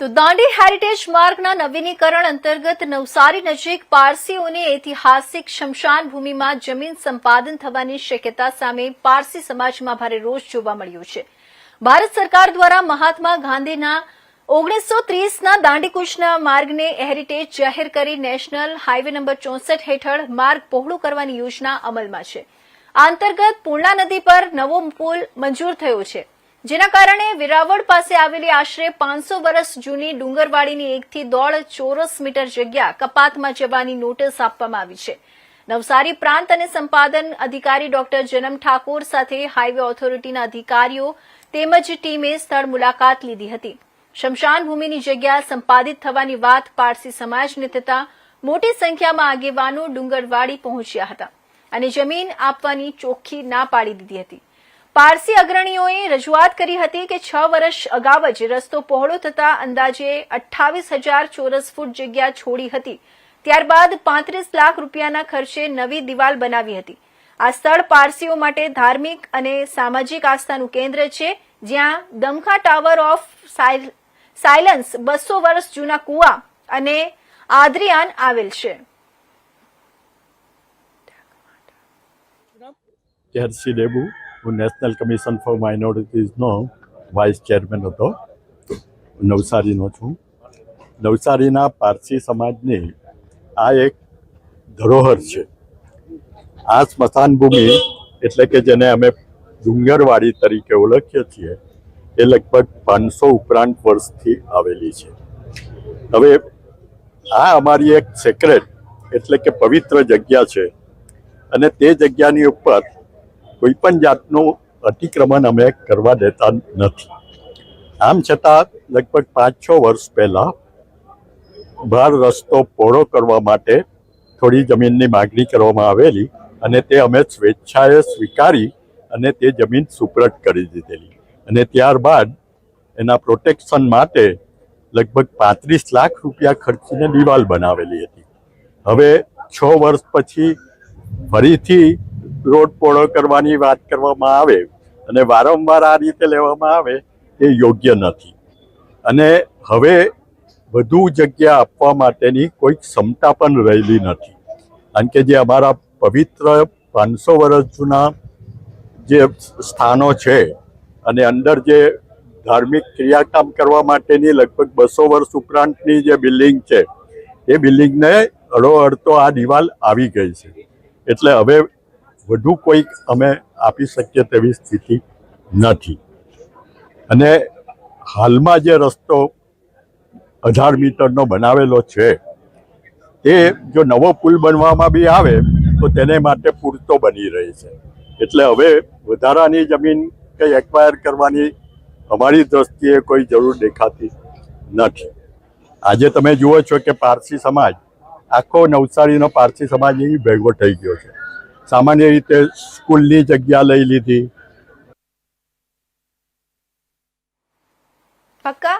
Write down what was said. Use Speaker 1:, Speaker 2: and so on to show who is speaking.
Speaker 1: તો દાંડી હેરિટેજ માર્ગના નવીનીકરણ અંતર્ગત નવસારી નજીક પારસીઓની ઐતિહાસિક શમશાન ભૂમિમાં જમીન સંપાદન થવાની શક્યતા સામે પારસી સમાજમાં ભારે રોષ જોવા મળ્યો છે. ભારત સરકાર દ્વારા મહાત્મા ગાંધીના ઓગણીસો ત્રીસના દાંડીકૂચના માર્ગને હેરિટેજ જાહેર કરી નેશનલ હાઇવે નંબર ચોસઠ હેઠળ માર્ગ પહોળો કરવાની યોજના અમલમાં છે. આ અંતર્ગત પૂર્ણા નદી પર નવો પુલ મંજૂર થયો છે. જેના કારણે વેરાવળ પાસે આવેલી આશરે પાંચસો વર્ષ જૂની ડુંગરવાડીની એકથી દોઢ ચોરસ મીટર જગ્યા કપાતમાં જવાની નોટિસ આપવામાં આવી છે. નવસારી પ્રાંત અને સંપાદન અધિકારી ડોક્ટર જનમ ઠાકોર સાથે હાઇવે ઓથોરિટીના અધિકારીઓ તેમજ ટીમે સ્થળ મુલાકાત લીધી હતી. શમશાન ભૂમિની જગ્યા સંપાદિત થવાની વાત પારસી સમાજને થતા મોટી સંખ્યામાં આગેવાનો ડુંગરવાડી પહોંચ્યા હતા અને જમીન આપવાની ચોખ્ખી ના પાડી દીધી હતી. પારસી અગ્રણીઓએ રજૂઆત કરી હતી કે છ વર્ષ અગાઉ જ રસ્તો પહોળો થતા અંદાજે અઠ્ઠાવીસ હજાર ચોરસ ફૂટ જગ્યા છોડી હતી. ત્યારબાદ પાંત્રીસ લાખ રૂપિયાના ખર્ચે નવી દિવાલ બનાવી હતી. આ સ્થળ પારસીઓ માટે ધાર્મિક અને સામાજિક આસ્થાનું કેન્દ્ર છે, જ્યાં દમખા ટાવર ઓફ સાયલન્સ બસો વર્ષ જૂના કુવા અને આદ્રિયાન આવેલ છે.
Speaker 2: જર્સી ડેબુ હું નેશનલ કમિશન ફોર માઇનોરિટીઝનો વાઇસ ચેરમેન હતો. નવસારીનો છું. નવસારીના પારસી સમાજની આ એક ધરોહર છે. આ સ્મશાન ભૂમિ એટલે કે જેને અમે ડુંગરવાડી તરીકે ઓળખીએ છીએ, એ લગભગ પાંચસો ઉપરાંત વર્ષથી આવેલી છે. હવે આ અમારી એક સેક્રેટ એટલે કે પવિત્ર જગ્યા છે અને તે જગ્યાની ઉપર કોઈ પણ જાતનું અતિક્રમણ અમે કરવા દેતા નથી. આમ છતાં, લગભગ પાંચ છ વર્ષ પહેલાં બહાર રસ્તો પહોળો કરવા માટે થોડી જમીનની માગણી કરવામાં આવેલી અને તે અમે સ્વેચ્છાએ સ્વીકારી અને તે જમીન સુપ્રત કરી દીધેલી. અને ત્યારબાદ એના પ્રોટેક્શન માટે લગભગ પાંત્રીસ લાખ રૂપિયા ખર્ચીને દિવાલ બનાવેલી હતી. હવે છ વર્ષ પછી ફરીથી રોડ પહોળો કરવાની વાત કરવામાં આવે અને વારંવાર આ રીતે લેવામાં આવે, એ યોગ્ય નથી. અને હવે વધુ જગ્યા આપવા માટેની કોઈ ક્ષમતા પણ રહેલી નથી. કારણ કે જે અમારા પવિત્ર પાંચસો વર્ષ જૂના જે સ્થાનો છે અને અંદર જે ધાર્મિક ક્રિયાકામ કરવા માટેની લગભગ બસો વર્ષ ઉપરાંતની જે બિલ્ડિંગ છે, એ બિલ્ડિંગને અડોઅડ આ દિવાલ આવી ગઈ છે. એટલે હવે વધુ કોઈક અમે આપી શકીએ તેવી સ્થિતિ નથી. અને હાલમાં જે રસ્તો અઢાર મીટરનો બનાવેલો છે, એ જો નવો પુલ બનવામાં બી આવે, તો તેને માટે પૂરતો બની રહે છે. એટલે હવે વધારાની જમીન કંઈ એક્વાયર કરવાની અમારી દ્રષ્ટિએ કોઈ જરૂર દેખાતી નથી. આજે તમે જુઓ છો કે પારસી સમાજ, આખો નવસારીનો પારસી સમાજ અહીં ભેગો થઈ ગયો છે. સામાન્ય રીતે સ્કૂલની જગ્યા લઈ લીધી.
Speaker 1: પક્કા